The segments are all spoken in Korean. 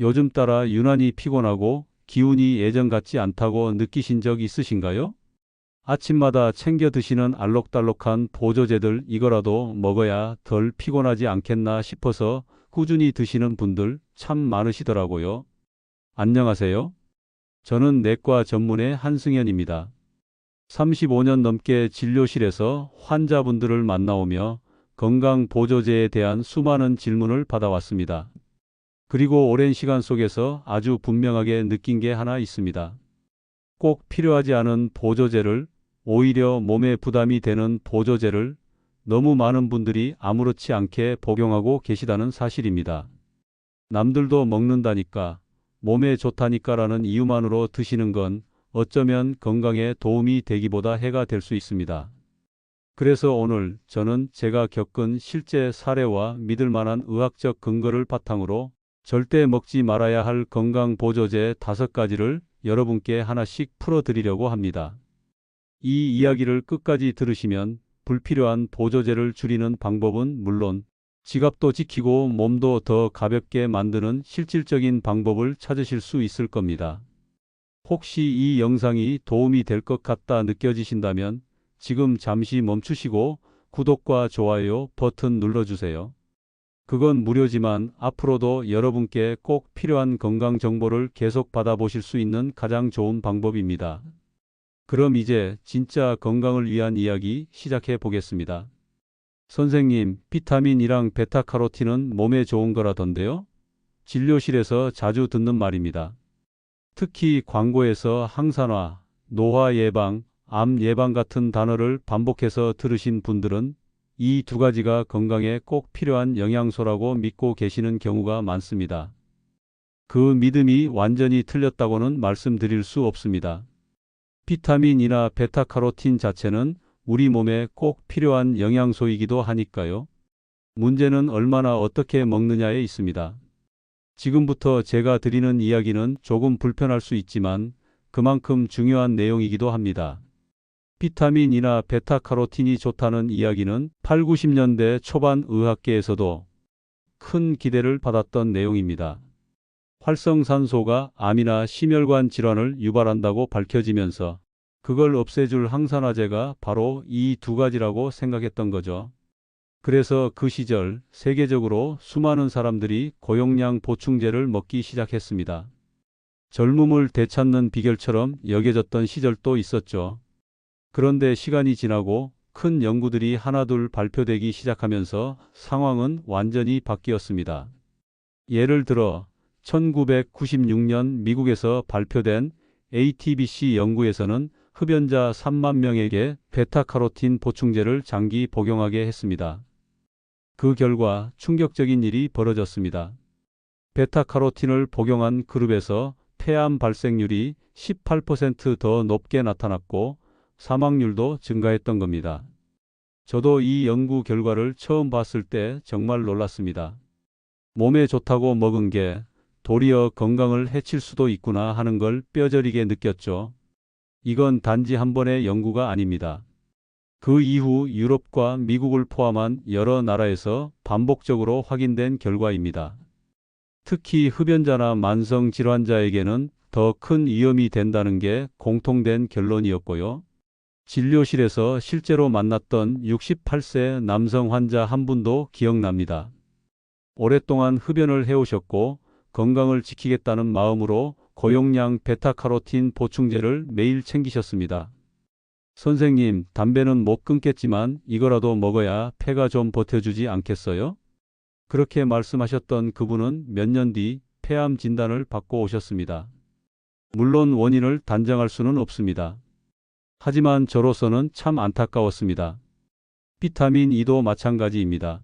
요즘 따라 유난히 피곤하고 기운이 예전 같지 않다고 느끼신 적 있으신가요? 아침마다 챙겨 드시는 알록달록한 보조제들 이거라도 먹어야 덜 피곤하지 않겠나 싶어서 꾸준히 드시는 분들 참 많으시더라고요. 안녕하세요. 저는 내과 전문의 한승현입니다. 35년 넘게 진료실에서 환자분들을 만나오며 건강 보조제에 대한 수많은 질문을 받아왔습니다. 그리고 오랜 시간 속에서 아주 분명하게 느낀 게 하나 있습니다. 꼭 필요하지 않은 보조제를 오히려 몸에 부담이 되는 보조제를 너무 많은 분들이 아무렇지 않게 복용하고 계시다는 사실입니다. 남들도 먹는다니까, 몸에 좋다니까라는 이유만으로 드시는 건 어쩌면 건강에 도움이 되기보다 해가 될 수 있습니다. 그래서 오늘 저는 제가 겪은 실제 사례와 믿을 만한 의학적 근거를 바탕으로 절대 먹지 말아야 할 건강 보조제 다섯 가지를 여러분께 하나씩 풀어드리려고 합니다. 이 이야기를 끝까지 들으시면 불필요한 보조제를 줄이는 방법은 물론 지갑도 지키고 몸도 더 가볍게 만드는 실질적인 방법을 찾으실 수 있을 겁니다. 혹시 이 영상이 도움이 될 것 같다 느껴지신다면 지금 잠시 멈추시고 구독과 좋아요 버튼 눌러주세요. 그건 무료지만 앞으로도 여러분께 꼭 필요한 건강 정보를 계속 받아보실 수 있는 가장 좋은 방법입니다. 그럼 이제 진짜 건강을 위한 이야기 시작해 보겠습니다. 선생님, 비타민이랑 베타카로틴은 몸에 좋은 거라던데요? 진료실에서 자주 듣는 말입니다. 특히 광고에서 항산화, 노화 예방, 암 예방 같은 단어를 반복해서 들으신 분들은 이 두 가지가 건강에 꼭 필요한 영양소라고 믿고 계시는 경우가 많습니다. 그 믿음이 완전히 틀렸다고는 말씀드릴 수 없습니다. 비타민이나 베타카로틴 자체는 우리 몸에 꼭 필요한 영양소이기도 하니까요. 문제는 얼마나 어떻게 먹느냐에 있습니다. 지금부터 제가 드리는 이야기는 조금 불편할 수 있지만 그만큼 중요한 내용이기도 합니다. 비타민이나 베타카로틴이 좋다는 이야기는 8, 90년대 초반 의학계에서도 큰 기대를 받았던 내용입니다. 활성산소가 암이나 심혈관 질환을 유발한다고 밝혀지면서 그걸 없애줄 항산화제가 바로 이 두 가지라고 생각했던 거죠. 그래서 그 시절 세계적으로 수많은 사람들이 고용량 보충제를 먹기 시작했습니다. 젊음을 되찾는 비결처럼 여겨졌던 시절도 있었죠. 그런데 시간이 지나고 큰 연구들이 하나둘 발표되기 시작하면서 상황은 완전히 바뀌었습니다. 예를 들어 1996년 미국에서 발표된 ATBC 연구에서는 흡연자 3만 명에게 베타카로틴 보충제를 장기 복용하게 했습니다. 그 결과 충격적인 일이 벌어졌습니다. 베타카로틴을 복용한 그룹에서 폐암 발생률이 18%더 높게 나타났고 사망률도 증가했던 겁니다. 저도 이 연구 결과를 처음 봤을 때 정말 놀랐습니다. 몸에 좋다고 먹은 게 도리어 건강을 해칠 수도 있구나 하는 걸 뼈저리게 느꼈죠. 이건 단지 한 번의 연구가 아닙니다. 그 이후 유럽과 미국을 포함한 여러 나라에서 반복적으로 확인된 결과입니다. 특히 흡연자나 만성 질환자에게는 더 큰 위험이 된다는 게 공통된 결론이었고요. 진료실에서 실제로 만났던 68세 남성 환자 한 분도 기억납니다. 오랫동안 흡연을 해오셨고 건강을 지키겠다는 마음으로 고용량 베타카로틴 보충제를 매일 챙기셨습니다. 선생님, 담배는 못 끊겠지만 이거라도 먹어야 폐가 좀 버텨주지 않겠어요? 그렇게 말씀하셨던 그분은 몇 년 뒤 폐암 진단을 받고 오셨습니다. 물론 원인을 단정할 수는 없습니다. 하지만 저로서는 참 안타까웠습니다. 비타민 E도 마찬가지입니다.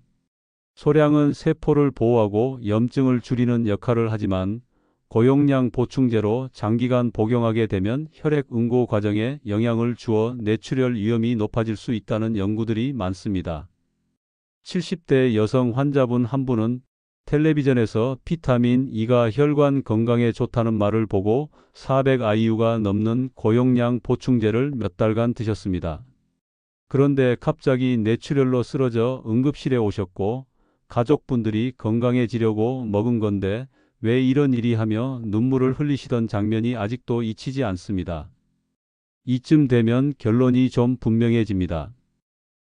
소량은 세포를 보호하고 염증을 줄이는 역할을 하지만 고용량 보충제로 장기간 복용하게 되면 혈액 응고 과정에 영향을 주어 뇌출혈 위험이 높아질 수 있다는 연구들이 많습니다. 70대 여성 환자분 한 분은 텔레비전에서 비타민 E가 혈관 건강에 좋다는 말을 보고 400IU가 넘는 고용량 보충제를 몇 달간 드셨습니다. 그런데 갑자기 뇌출혈로 쓰러져 응급실에 오셨고 가족분들이 건강해지려고 먹은 건데 왜 이런 일이 하며 눈물을 흘리시던 장면이 아직도 잊히지 않습니다. 이쯤 되면 결론이 좀 분명해집니다.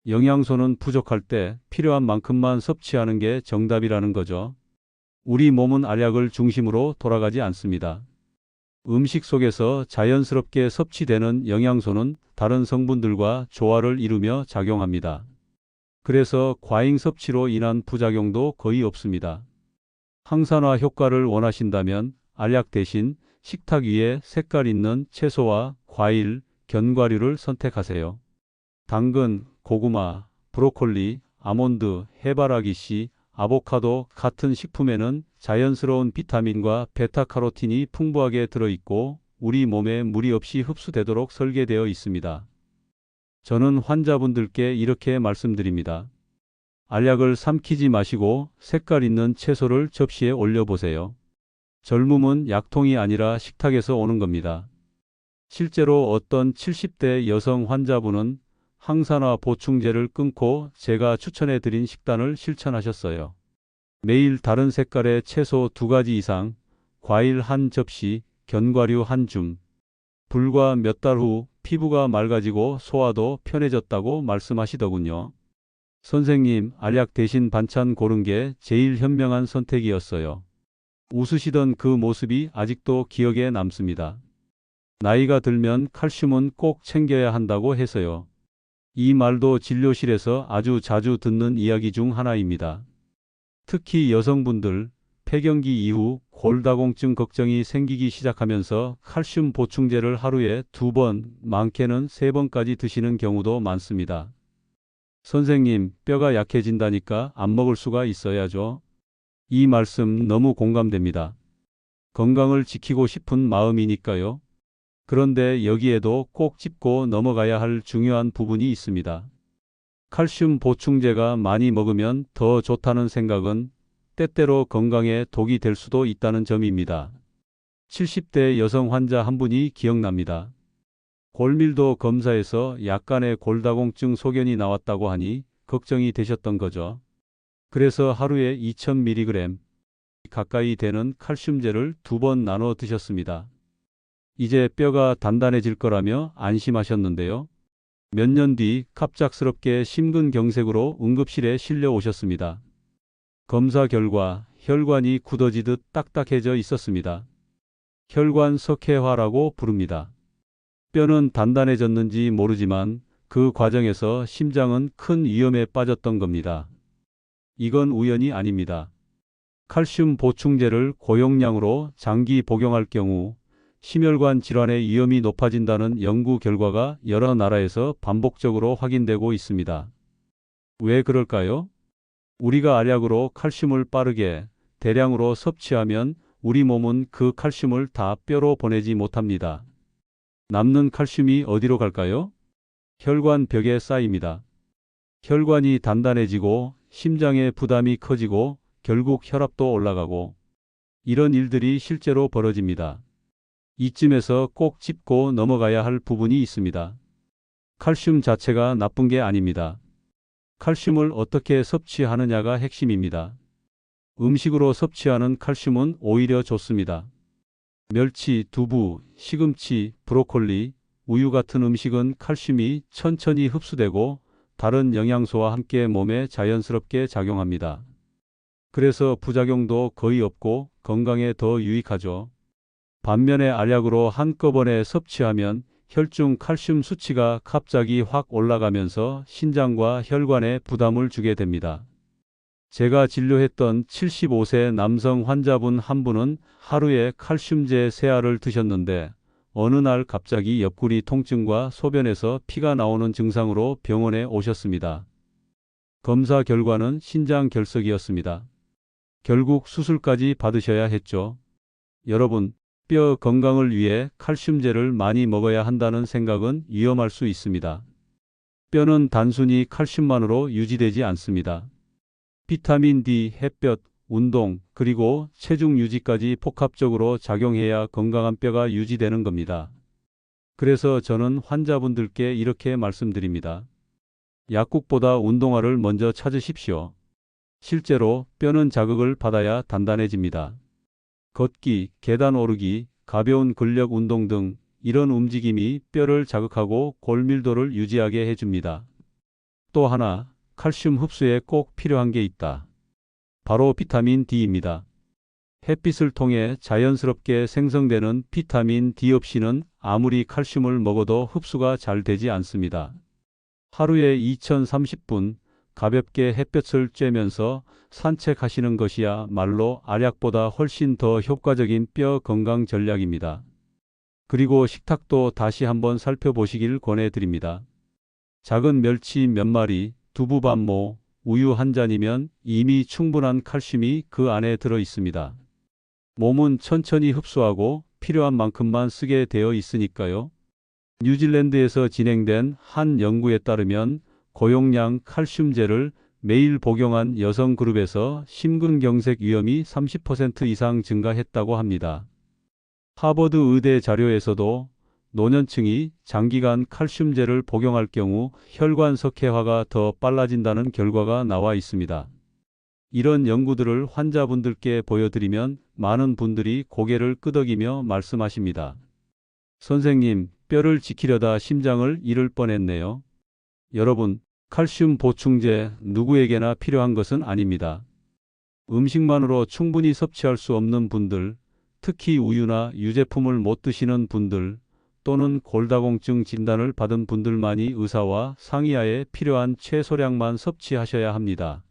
영양소는 부족할 때 필요한 만큼만 섭취하는 게 정답이라는 거죠. 우리 몸은 알약을 중심으로 돌아가지 않습니다. 음식 속에서 자연스럽게 섭취되는 영양소는 다른 성분들과 조화를 이루며 작용합니다. 그래서 과잉 섭취로 인한 부작용도 거의 없습니다. 항산화 효과를 원하신다면 알약 대신 식탁 위에 색깔 있는 채소와 과일, 견과류를 선택하세요. 당근, 고구마, 브로콜리, 아몬드, 해바라기 씨, 아보카도 같은 식품에는 자연스러운 비타민과 베타카로틴이 풍부하게 들어있고 우리 몸에 무리 없이 흡수되도록 설계되어 있습니다. 저는 환자분들께 이렇게 말씀드립니다. 알약을 삼키지 마시고 색깔 있는 채소를 접시에 올려보세요. 젊음은 약통이 아니라 식탁에서 오는 겁니다. 실제로 어떤 70대 여성 환자분은 항산화 보충제를 끊고 제가 추천해 드린 식단을 실천하셨어요. 매일 다른 색깔의 채소 두 가지 이상, 과일 한 접시, 견과류 한 줌. 불과 몇 달 후 피부가 맑아지고 소화도 편해졌다고 말씀하시더군요. 선생님, 알약 대신 반찬 고른 게 제일 현명한 선택이었어요. 웃으시던 그 모습이 아직도 기억에 남습니다. 나이가 들면 칼슘은 꼭 챙겨야 한다고 해서요. 이 말도 진료실에서 아주 자주 듣는 이야기 중 하나입니다. 특히 여성분들, 폐경기 이후 골다공증 걱정이 생기기 시작하면서 칼슘 보충제를 하루에 두 번, 많게는 세 번까지 드시는 경우도 많습니다. 선생님, 뼈가 약해진다니까 안 먹을 수가 있어야죠. 이 말씀 너무 공감됩니다. 건강을 지키고 싶은 마음이니까요. 그런데 여기에도 꼭 짚고 넘어가야 할 중요한 부분이 있습니다. 칼슘 보충제가 많이 먹으면 더 좋다는 생각은 때때로 건강에 독이 될 수도 있다는 점입니다. 70대 여성 환자 한 분이 기억납니다. 골밀도 검사에서 약간의 골다공증 소견이 나왔다고 하니 걱정이 되셨던 거죠. 그래서 하루에 2000mg 가까이 되는 칼슘제를 두 번 나눠 드셨습니다. 이제 뼈가 단단해질 거라며 안심하셨는데요. 몇 년 뒤 갑작스럽게 심근경색으로 응급실에 실려 오셨습니다. 검사 결과 혈관이 굳어지듯 딱딱해져 있었습니다. 혈관 석회화라고 부릅니다. 뼈는 단단해졌는지 모르지만 그 과정에서 심장은 큰 위험에 빠졌던 겁니다. 이건 우연이 아닙니다. 칼슘 보충제를 고용량으로 장기 복용할 경우 심혈관 질환의 위험이 높아진다는 연구 결과가 여러 나라에서 반복적으로 확인되고 있습니다. 왜 그럴까요? 우리가 알약으로 칼슘을 빠르게 대량으로 섭취하면 우리 몸은 그 칼슘을 다 뼈로 보내지 못합니다. 남는 칼슘이 어디로 갈까요? 혈관 벽에 쌓입니다. 혈관이 단단해지고 심장의 부담이 커지고 결국 혈압도 올라가고 이런 일들이 실제로 벌어집니다. 이쯤에서 꼭 짚고 넘어가야 할 부분이 있습니다. 칼슘 자체가 나쁜 게 아닙니다. 칼슘을 어떻게 섭취하느냐가 핵심입니다. 음식으로 섭취하는 칼슘은 오히려 좋습니다. 멸치, 두부, 시금치, 브로콜리, 우유 같은 음식은 칼슘이 천천히 흡수되고 다른 영양소와 함께 몸에 자연스럽게 작용합니다. 그래서 부작용도 거의 없고 건강에 더 유익하죠. 반면에 알약으로 한꺼번에 섭취하면 혈중 칼슘 수치가 갑자기 확 올라가면서 신장과 혈관에 부담을 주게 됩니다. 제가 진료했던 75세 남성 환자분 한 분은 하루에 칼슘제 세 알을 드셨는데 어느 날 갑자기 옆구리 통증과 소변에서 피가 나오는 증상으로 병원에 오셨습니다. 검사 결과는 신장 결석이었습니다. 결국 수술까지 받으셔야 했죠. 여러분, 뼈 건강을 위해 칼슘제를 많이 먹어야 한다는 생각은 위험할 수 있습니다. 뼈는 단순히 칼슘만으로 유지되지 않습니다. 비타민 D, 햇볕, 운동, 그리고 체중 유지까지 복합적으로 작용해야 건강한 뼈가 유지되는 겁니다. 그래서 저는 환자분들께 이렇게 말씀드립니다. 약국보다 운동화를 먼저 찾으십시오. 실제로 뼈는 자극을 받아야 단단해집니다. 걷기, 계단 오르기, 가벼운 근력 운동 등 이런 움직임이 뼈를 자극하고 골밀도를 유지하게 해줍니다. 또 하나, 칼슘 흡수에 꼭 필요한 게 있다. 바로 비타민 D입니다. 햇빛을 통해 자연스럽게 생성되는 비타민 D 없이는 아무리 칼슘을 먹어도 흡수가 잘 되지 않습니다. 하루에 2030분 가볍게 햇볕을 쬐면서 산책하시는 것이야 말로 알약보다 훨씬 더 효과적인 뼈 건강 전략입니다. 그리고 식탁도 다시 한번 살펴보시길 권해드립니다. 작은 멸치 몇 마리, 두부 반모, 우유 한 잔이면 이미 충분한 칼슘이 그 안에 들어 있습니다. 몸은 천천히 흡수하고 필요한 만큼만 쓰게 되어 있으니까요. 뉴질랜드에서 진행된 한 연구에 따르면 고용량 칼슘제를 매일 복용한 여성 그룹에서 심근경색 위험이 30% 이상 증가했다고 합니다. 하버드 의대 자료에서도 노년층이 장기간 칼슘제를 복용할 경우 혈관 석회화가 더 빨라진다는 결과가 나와 있습니다. 이런 연구들을 환자분들께 보여드리면 많은 분들이 고개를 끄덕이며 말씀하십니다. 선생님, 뼈를 지키려다 심장을 잃을 뻔했네요. 여러분, 칼슘 보충제 누구에게나 필요한 것은 아닙니다. 음식만으로 충분히 섭취할 수 없는 분들, 특히 우유나 유제품을 못 드시는 분들, 또는 골다공증 진단을 받은 분들만이 의사와 상의하에 필요한 최소량만 섭취하셔야 합니다.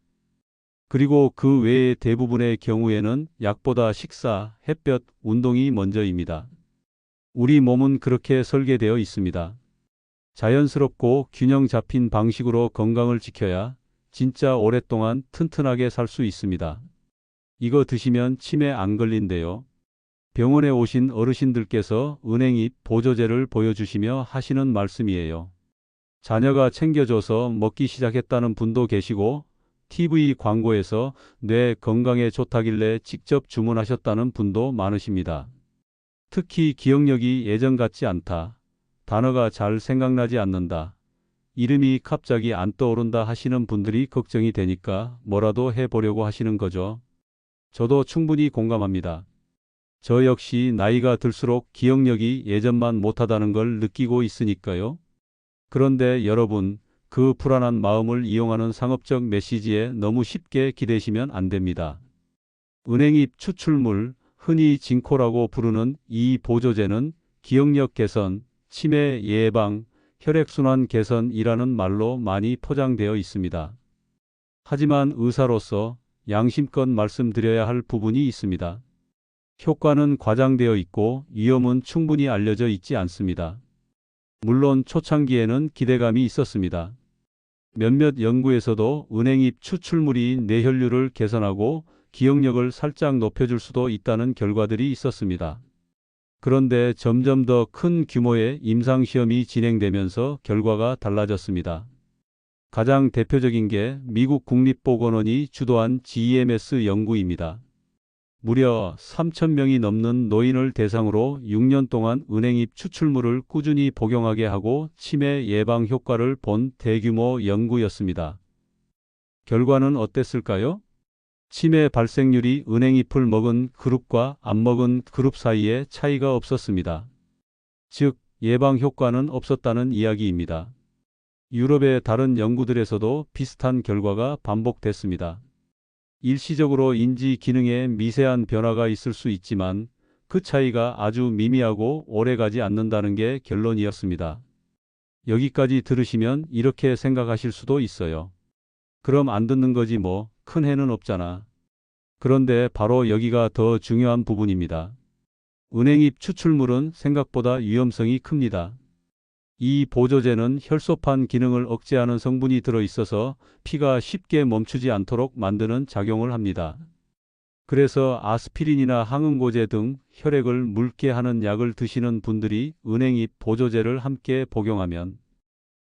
그리고 그 외의 대부분의 경우에는 약보다 식사, 햇볕, 운동이 먼저입니다. 우리 몸은 그렇게 설계되어 있습니다. 자연스럽고 균형 잡힌 방식으로 건강을 지켜야 진짜 오랫동안 튼튼하게 살 수 있습니다. 이거 드시면 치매 안 걸린대요. 병원에 오신 어르신들께서 은행잎 보조제를 보여주시며 하시는 말씀이에요. 자녀가 챙겨줘서 먹기 시작했다는 분도 계시고 TV 광고에서 뇌 건강에 좋다길래 직접 주문하셨다는 분도 많으십니다. 특히 기억력이 예전 같지 않다. 단어가 잘 생각나지 않는다. 이름이 갑자기 안 떠오른다 하시는 분들이 걱정이 되니까 뭐라도 해보려고 하시는 거죠. 저도 충분히 공감합니다. 저 역시 나이가 들수록 기억력이 예전만 못하다는 걸 느끼고 있으니까요. 그런데 여러분, 그 불안한 마음을 이용하는 상업적 메시지에 너무 쉽게 기대시면 안 됩니다. 은행잎 추출물, 흔히 진코라고 부르는 이 보조제는 기억력 개선, 치매 예방, 혈액순환 개선이라는 말로 많이 포장되어 있습니다. 하지만 의사로서 양심껏 말씀드려야 할 부분이 있습니다. 효과는 과장되어 있고 위험은 충분히 알려져 있지 않습니다. 물론 초창기에는 기대감이 있었습니다. 몇몇 연구에서도 은행잎 추출물이 뇌혈류를 개선하고 기억력을 살짝 높여줄 수도 있다는 결과들이 있었습니다. 그런데 점점 더 큰 규모의 임상시험이 진행되면서 결과가 달라졌습니다. 가장 대표적인 게 미국 국립보건원이 주도한 GEMS 연구입니다. 무려 3천명이 넘는 노인을 대상으로 6년 동안 은행잎 추출물을 꾸준히 복용하게 하고 치매 예방 효과를 본 대규모 연구였습니다. 결과는 어땠을까요? 치매 발생률이 은행잎을 먹은 그룹과 안 먹은 그룹 사이에 차이가 없었습니다. 즉, 예방 효과는 없었다는 이야기입니다. 유럽의 다른 연구들에서도 비슷한 결과가 반복됐습니다. 일시적으로 인지 기능에 미세한 변화가 있을 수 있지만 그 차이가 아주 미미하고 오래가지 않는다는 게 결론이었습니다. 여기까지 들으시면 이렇게 생각하실 수도 있어요. 그럼 안 듣는 거지 뭐, 큰 해는 없잖아. 그런데 바로 여기가 더 중요한 부분입니다. 은행잎 추출물은 생각보다 위험성이 큽니다. 이 보조제는 혈소판 기능을 억제하는 성분이 들어 있어서 피가 쉽게 멈추지 않도록 만드는 작용을 합니다. 그래서 아스피린이나 항응고제 등 혈액을 묽게 하는 약을 드시는 분들이 은행잎 보조제를 함께 복용하면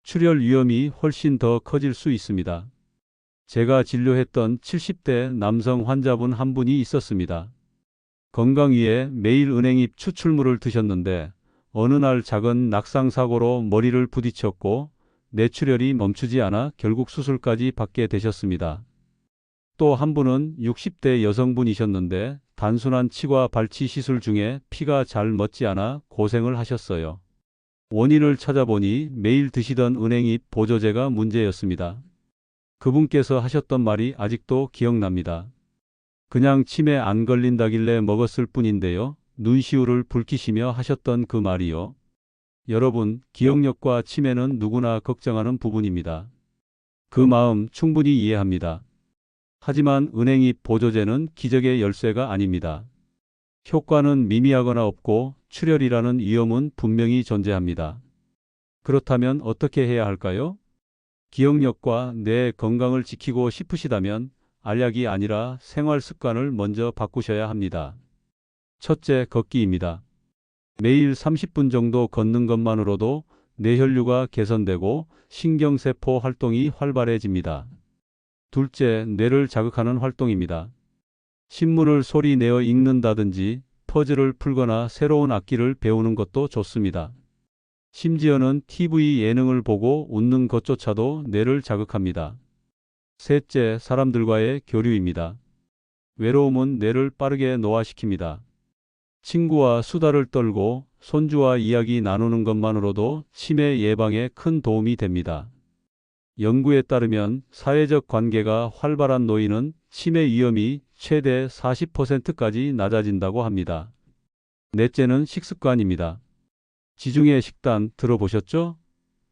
출혈 위험이 훨씬 더 커질 수 있습니다. 제가 진료했던 70대 남성 환자분 한 분이 있었습니다. 건강 위해 매일 은행잎 추출물을 드셨는데 어느 날 작은 낙상 사고로 머리를 부딪혔고 뇌출혈이 멈추지 않아 결국 수술까지 받게 되셨습니다. 또 한 분은 60대 여성분이셨는데 단순한 치과 발치 시술 중에 피가 잘 멎지 않아 고생을 하셨어요. 원인을 찾아보니 매일 드시던 은행잎 보조제가 문제였습니다. 그분께서 하셨던 말이 아직도 기억납니다. 그냥 치매 안 걸린다길래 먹었을 뿐인데요. 눈시울을 붉히시며 하셨던 그 말이요. 여러분, 기억력과 치매는 누구나 걱정하는 부분입니다. 그 마음 충분히 이해합니다. 하지만 은행잎 보조제는 기적의 열쇠가 아닙니다. 효과는 미미하거나 없고 출혈이라는 위험은 분명히 존재합니다. 그렇다면 어떻게 해야 할까요? 기억력과 뇌 건강을 지키고 싶으시다면 알약이 아니라 생활 습관을 먼저 바꾸셔야 합니다. 첫째, 걷기입니다. 매일 30분 정도 걷는 것만으로도 뇌혈류가 개선되고 신경세포 활동이 활발해집니다. 둘째, 뇌를 자극하는 활동입니다. 신문을 소리 내어 읽는다든지 퍼즐을 풀거나 새로운 악기를 배우는 것도 좋습니다. 심지어는 TV 예능을 보고 웃는 것조차도 뇌를 자극합니다. 셋째, 사람들과의 교류입니다. 외로움은 뇌를 빠르게 노화시킵니다. 친구와 수다를 떨고 손주와 이야기 나누는 것만으로도 치매 예방에 큰 도움이 됩니다. 연구에 따르면 사회적 관계가 활발한 노인은 치매 위험이 최대 40%까지 낮아진다고 합니다. 넷째는 식습관입니다. 지중해 식단 들어보셨죠?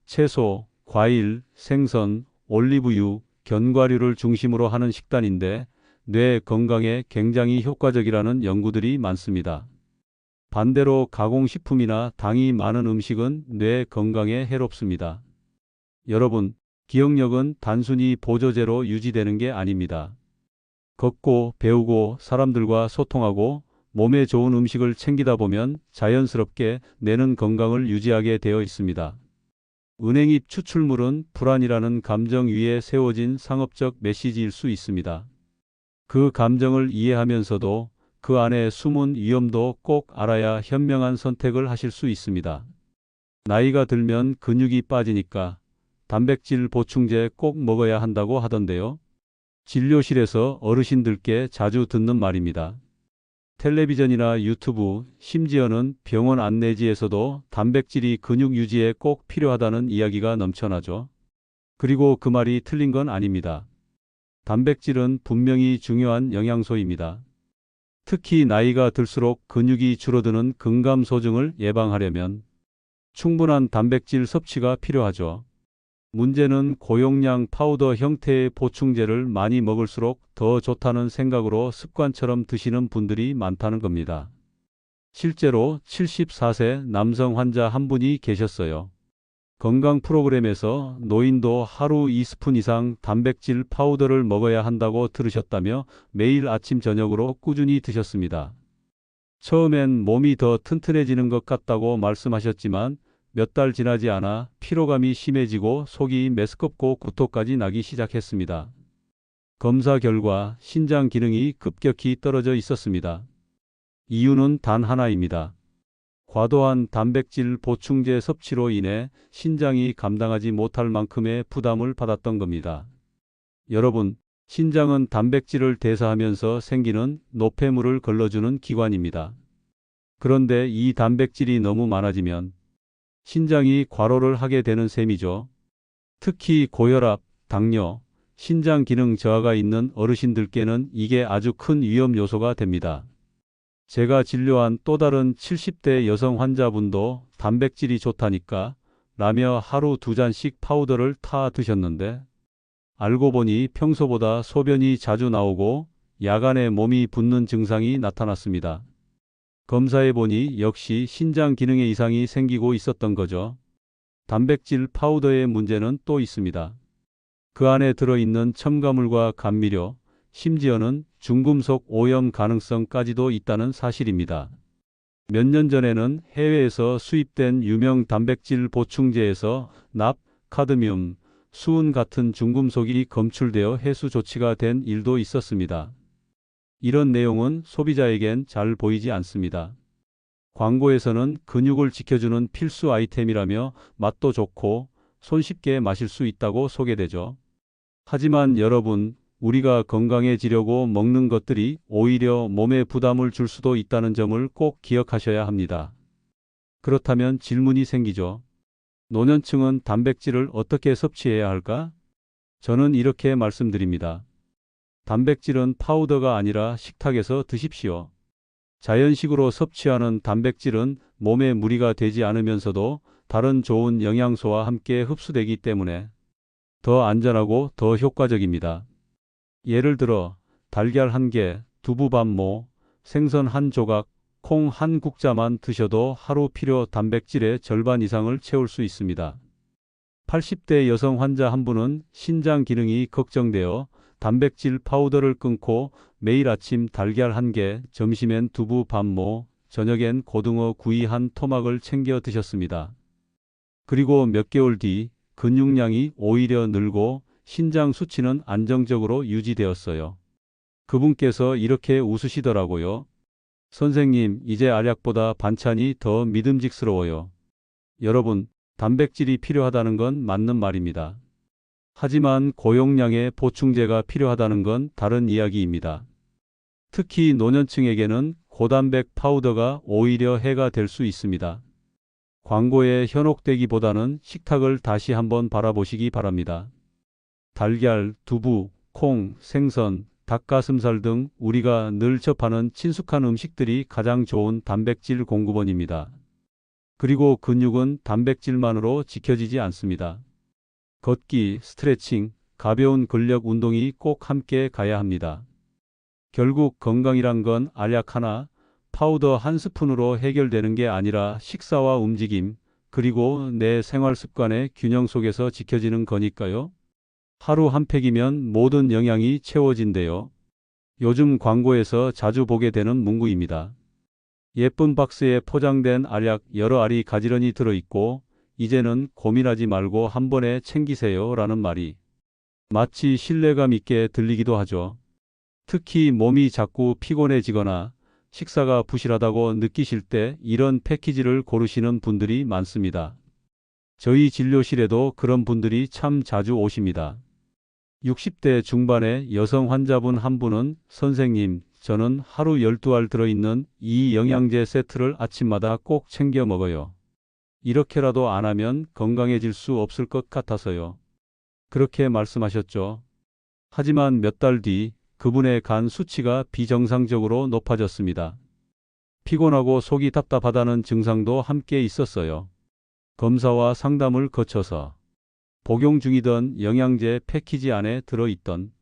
채소, 과일, 생선, 올리브유, 견과류를 중심으로 하는 식단인데 뇌 건강에 굉장히 효과적이라는 연구들이 많습니다. 반대로 가공식품이나 당이 많은 음식은 뇌 건강에 해롭습니다. 여러분, 기억력은 단순히 보조제로 유지되는 게 아닙니다. 걷고 배우고 사람들과 소통하고 몸에 좋은 음식을 챙기다 보면 자연스럽게 뇌는 건강을 유지하게 되어 있습니다. 은행잎 추출물은 불안이라는 감정 위에 세워진 상업적 메시지일 수 있습니다. 그 감정을 이해하면서도 그 안에 숨은 위험도 꼭 알아야 현명한 선택을 하실 수 있습니다. 나이가 들면 근육이 빠지니까 단백질 보충제 꼭 먹어야 한다고 하던데요. 진료실에서 어르신들께 자주 듣는 말입니다. 텔레비전이나 유튜브, 심지어는 병원 안내지에서도 단백질이 근육 유지에 꼭 필요하다는 이야기가 넘쳐나죠. 그리고 그 말이 틀린 건 아닙니다. 단백질은 분명히 중요한 영양소입니다. 특히 나이가 들수록 근육이 줄어드는 근감소증을 예방하려면 충분한 단백질 섭취가 필요하죠. 문제는 고용량 파우더 형태의 보충제를 많이 먹을수록 더 좋다는 생각으로 습관처럼 드시는 분들이 많다는 겁니다. 실제로 74세 남성 환자 한 분이 계셨어요. 건강 프로그램에서 노인도 하루 2스푼 이상 단백질 파우더를 먹어야 한다고 들으셨다며 매일 아침 저녁으로 꾸준히 드셨습니다. 처음엔 몸이 더 튼튼해지는 것 같다고 말씀하셨지만 몇 달 지나지 않아 피로감이 심해지고 속이 메스껍고 구토까지 나기 시작했습니다. 검사 결과 신장 기능이 급격히 떨어져 있었습니다. 이유는 단 하나입니다. 과도한 단백질 보충제 섭취로 인해 신장이 감당하지 못할 만큼의 부담을 받았던 겁니다. 여러분, 신장은 단백질을 대사하면서 생기는 노폐물을 걸러주는 기관입니다. 그런데 이 단백질이 너무 많아지면 신장이 과로를 하게 되는 셈이죠. 특히 고혈압, 당뇨, 신장 기능 저하가 있는 어르신들께는 이게 아주 큰 위험 요소가 됩니다. 제가 진료한 또 다른 70대 여성 환자분도 단백질이 좋다니까 라며 하루 두 잔씩 파우더를 타 드셨는데 알고 보니 평소보다 소변이 자주 나오고 야간에 몸이 붓는 증상이 나타났습니다. 검사해 보니 역시 신장 기능에 이상이 생기고 있었던 거죠. 단백질 파우더의 문제는 또 있습니다. 그 안에 들어있는 첨가물과 감미료, 심지어는 중금속 오염 가능성까지도 있다는 사실입니다. 몇 년 전에는 해외에서 수입된 유명 단백질 보충제에서 납, 카드뮴, 수은 같은 중금속이 검출되어 해수 조치가 된 일도 있었습니다. 이런 내용은 소비자에겐 잘 보이지 않습니다. 광고에서는 근육을 지켜주는 필수 아이템이라며 맛도 좋고 손쉽게 마실 수 있다고 소개되죠. 하지만 여러분, 우리가 건강해지려고 먹는 것들이 오히려 몸에 부담을 줄 수도 있다는 점을 꼭 기억하셔야 합니다. 그렇다면 질문이 생기죠. 노년층은 단백질을 어떻게 섭취해야 할까? 저는 이렇게 말씀드립니다. 단백질은 파우더가 아니라 식탁에서 드십시오. 자연식으로 섭취하는 단백질은 몸에 무리가 되지 않으면서도 다른 좋은 영양소와 함께 흡수되기 때문에 더 안전하고 더 효과적입니다. 예를 들어 달걀 한 개, 두부 반모, 생선 한 조각, 콩 한 국자만 드셔도 하루 필요 단백질의 절반 이상을 채울 수 있습니다. 80대 여성 환자 한 분은 신장 기능이 걱정되어 단백질 파우더를 끊고 매일 아침 달걀 한 개, 점심엔 두부 반모, 저녁엔 고등어 구이 한 토막을 챙겨 드셨습니다. 그리고 몇 개월 뒤 근육량이 오히려 늘고 신장 수치는 안정적으로 유지되었어요. 그분께서 이렇게 웃으시더라고요. 선생님, 이제 알약보다 반찬이 더 믿음직스러워요. 여러분, 단백질이 필요하다는 건 맞는 말입니다. 하지만 고용량의 보충제가 필요하다는 건 다른 이야기입니다. 특히 노년층에게는 고단백 파우더가 오히려 해가 될 수 있습니다. 광고에 현혹되기보다는 식탁을 다시 한번 바라보시기 바랍니다. 달걀, 두부, 콩, 생선, 닭가슴살 등 우리가 늘 접하는 친숙한 음식들이 가장 좋은 단백질 공급원입니다. 그리고 근육은 단백질만으로 지켜지지 않습니다. 걷기, 스트레칭, 가벼운 근력 운동이 꼭 함께 가야 합니다. 결국 건강이란 건 알약 하나, 파우더 한 스푼으로 해결되는 게 아니라 식사와 움직임, 그리고 내 생활 습관의 균형 속에서 지켜지는 거니까요. 하루 한 팩이면 모든 영양이 채워진대요. 요즘 광고에서 자주 보게 되는 문구입니다. 예쁜 박스에 포장된 알약 여러 알이 가지런히 들어있고 이제는 고민하지 말고 한 번에 챙기세요 라는 말이 마치 신뢰감 있게 들리기도 하죠. 특히 몸이 자꾸 피곤해지거나 식사가 부실하다고 느끼실 때 이런 패키지를 고르시는 분들이 많습니다. 저희 진료실에도 그런 분들이 참 자주 오십니다. 60대 중반의 여성 환자분 한 분은 선생님, 저는 하루 12알 들어있는 이 영양제 세트를 아침마다 꼭 챙겨 먹어요. 이렇게라도 안 하면 건강해질 수 없을 것 같아서요. 그렇게 말씀하셨죠. 하지만 몇 달 뒤 그분의 간 수치가 비정상적으로 높아졌습니다. 피곤하고 속이 답답하다는 증상도 함께 있었어요. 검사와 상담을 거쳐서 복용 중이던 영양제 패키지 안에 들어있던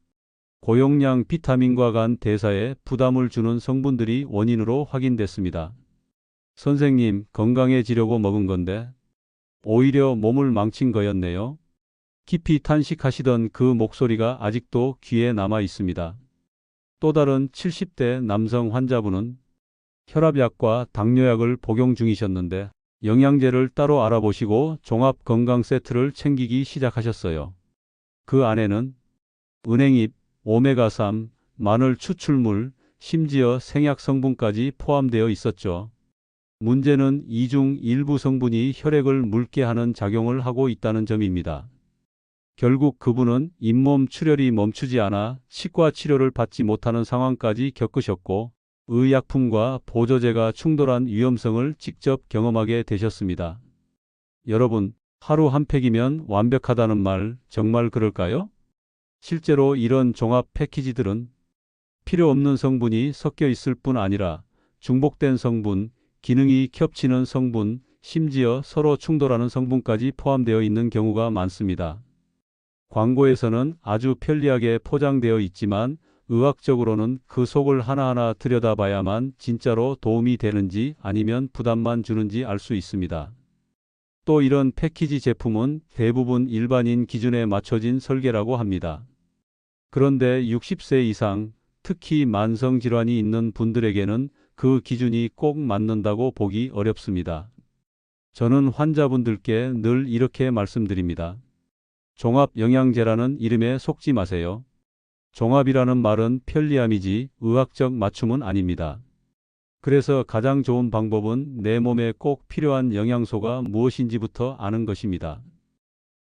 고용량 비타민과 간 대사에 부담을 주는 성분들이 원인으로 확인됐습니다. 선생님, 건강해지려고 먹은 건데 오히려 몸을 망친 거였네요. 깊이 탄식하시던 그 목소리가 아직도 귀에 남아 있습니다. 또 다른 70대 남성 환자분은 혈압약과 당뇨약을 복용 중이셨는데 영양제를 따로 알아보시고 종합 건강 세트를 챙기기 시작하셨어요. 그 안에는 은행잎, 오메가3, 마늘 추출물, 심지어 생약 성분까지 포함되어 있었죠. 문제는 이 중 일부 성분이 혈액을 묽게 하는 작용을 하고 있다는 점입니다. 결국 그분은 잇몸 출혈이 멈추지 않아 치과 치료를 받지 못하는 상황까지 겪으셨고 의약품과 보조제가 충돌한 위험성을 직접 경험하게 되셨습니다. 여러분, 하루 한 팩이면 완벽하다는 말 정말 그럴까요? 실제로 이런 종합 패키지들은 필요 없는 성분이 섞여 있을 뿐 아니라 중복된 성분, 기능이 겹치는 성분, 심지어 서로 충돌하는 성분까지 포함되어 있는 경우가 많습니다. 광고에서는 아주 편리하게 포장되어 있지만 의학적으로는 그 속을 하나하나 들여다봐야만 진짜로 도움이 되는지 아니면 부담만 주는지 알 수 있습니다. 또 이런 패키지 제품은 대부분 일반인 기준에 맞춰진 설계라고 합니다. 그런데 60세 이상, 특히 만성질환이 있는 분들에게는 그 기준이 꼭 맞는다고 보기 어렵습니다. 저는 환자분들께 늘 이렇게 말씀드립니다. 종합 영양제라는 이름에 속지 마세요. 종합이라는 말은 편리함이지 의학적 맞춤은 아닙니다. 그래서 가장 좋은 방법은 내 몸에 꼭 필요한 영양소가 무엇인지부터 아는 것입니다.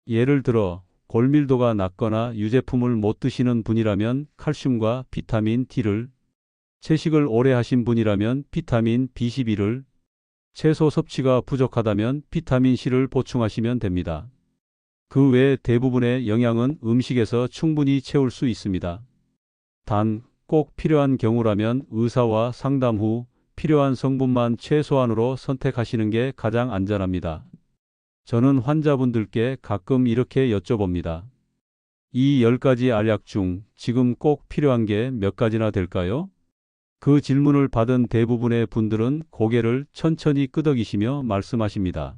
예를 들어 골밀도가 낮거나 유제품을 못 드시는 분이라면 칼슘과 비타민 D를, 채식을 오래 하신 분이라면 비타민 B12를, 채소 섭취가 부족하다면 비타민 C를 보충하시면 됩니다. 그 외 대부분의 영양은 음식에서 충분히 채울 수 있습니다. 단, 꼭 필요한 경우라면 의사와 상담 후 필요한 성분만 최소한으로 선택하시는 게 가장 안전합니다. 저는 환자분들께 가끔 이렇게 여쭤봅니다. 이 10가지 알약 중 지금 꼭 필요한 게 몇 가지나 될까요? 그 질문을 받은 대부분의 분들은 고개를 천천히 끄덕이시며 말씀하십니다.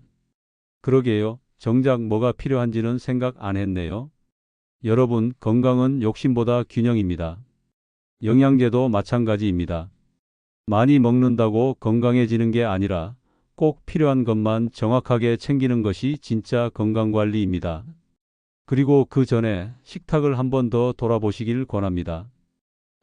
그러게요. 정작 뭐가 필요한지는 생각 안 했네요. 여러분, 건강은 욕심보다 균형입니다. 영양제도 마찬가지입니다. 많이 먹는다고 건강해지는 게 아니라 꼭 필요한 것만 정확하게 챙기는 것이 진짜 건강관리입니다. 그리고 그 전에 식탁을 한 번 더 돌아보시길 권합니다.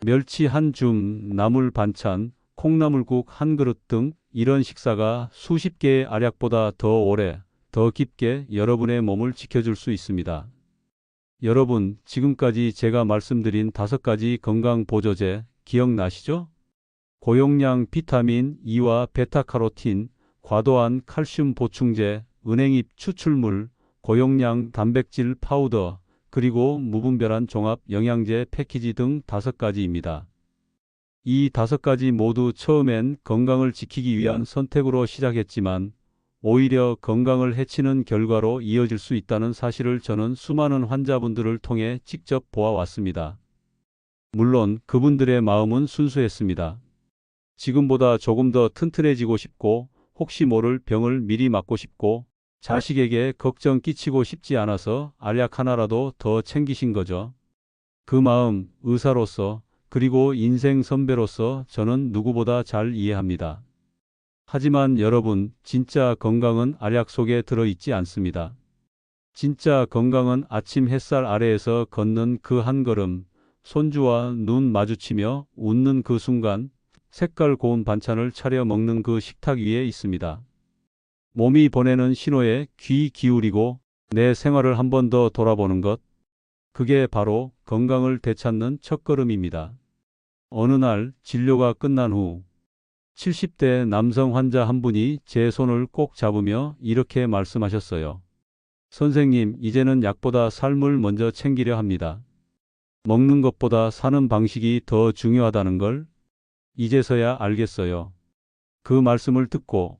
멸치 한 줌, 나물 반찬, 콩나물국 한 그릇 등 이런 식사가 수십 개의 알약보다 더 오래, 더 깊게 여러분의 몸을 지켜줄 수 있습니다. 여러분, 지금까지 제가 말씀드린 다섯 가지 건강 보조제 기억나시죠? 고용량 비타민 E와 베타카로틴, 과도한 칼슘 보충제, 은행잎 추출물, 고용량 단백질 파우더, 그리고 무분별한 종합 영양제 패키지 등 다섯 가지입니다. 이 다섯 가지 모두 처음엔 건강을 지키기 위한 선택으로 시작했지만 오히려 건강을 해치는 결과로 이어질 수 있다는 사실을 저는 수많은 환자분들을 통해 직접 보아왔습니다. 물론 그분들의 마음은 순수했습니다. 지금보다 조금 더 튼튼해지고 싶고 혹시 모를 병을 미리 막고 싶고 자식에게 걱정 끼치고 싶지 않아서 알약 하나라도 더 챙기신 거죠. 그 마음 의사로서 그리고 인생 선배로서 저는 누구보다 잘 이해합니다. 하지만 여러분, 진짜 건강은 알약 속에 들어있지 않습니다. 진짜 건강은 아침 햇살 아래에서 걷는 그 한 걸음, 손주와 눈 마주치며 웃는 그 순간, 색깔 고운 반찬을 차려 먹는 그 식탁 위에 있습니다. 몸이 보내는 신호에 귀 기울이고 내 생활을 한 번 더 돌아보는 것. 그게 바로 건강을 되찾는 첫걸음입니다. 어느 날 진료가 끝난 후 70대 남성 환자 한 분이 제 손을 꼭 잡으며 이렇게 말씀하셨어요. 선생님, 이제는 약보다 삶을 먼저 챙기려 합니다. 먹는 것보다 사는 방식이 더 중요하다는 걸 이제서야 알겠어요. 그 말씀을 듣고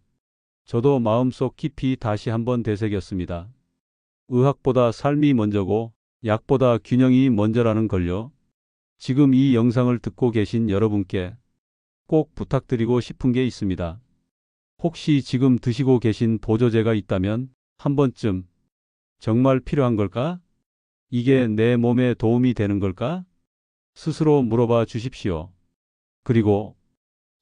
저도 마음속 깊이 다시 한번 되새겼습니다. 의학보다 삶이 먼저고 약보다 균형이 먼저라는 걸요. 지금 이 영상을 듣고 계신 여러분께 꼭 부탁드리고 싶은 게 있습니다. 혹시 지금 드시고 계신 보조제가 있다면 한 번쯤 정말 필요한 걸까? 이게 내 몸에 도움이 되는 걸까? 스스로 물어봐 주십시오. 그리고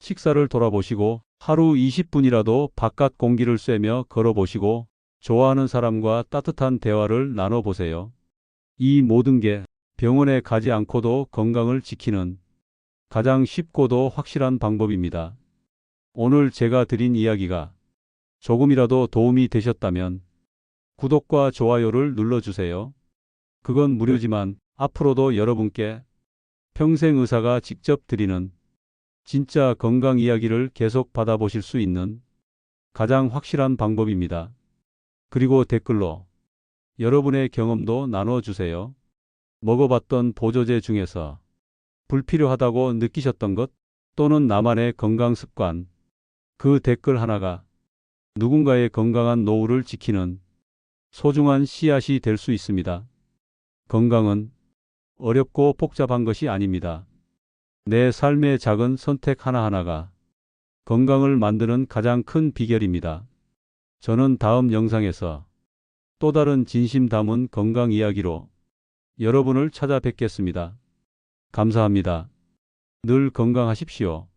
식사를 돌아보시고 하루 20분이라도 바깥 공기를 쐬며 걸어보시고 좋아하는 사람과 따뜻한 대화를 나눠보세요. 이 모든 게 병원에 가지 않고도 건강을 지키는 가장 쉽고도 확실한 방법입니다. 오늘 제가 드린 이야기가 조금이라도 도움이 되셨다면 구독과 좋아요를 눌러주세요. 그건 무료지만 앞으로도 여러분께 평생 의사가 직접 드리는 진짜 건강 이야기를 계속 받아보실 수 있는 가장 확실한 방법입니다. 그리고 댓글로 여러분의 경험도 나눠주세요. 먹어봤던 보조제 중에서 불필요하다고 느끼셨던 것 또는 나만의 건강 습관 그 댓글 하나가 누군가의 건강한 노후를 지키는 소중한 씨앗이 될 수 있습니다. 건강은 어렵고 복잡한 것이 아닙니다. 내 삶의 작은 선택 하나하나가 건강을 만드는 가장 큰 비결입니다. 저는 다음 영상에서 또 다른 진심 담은 건강 이야기로 여러분을 찾아뵙겠습니다. 감사합니다. 늘 건강하십시오.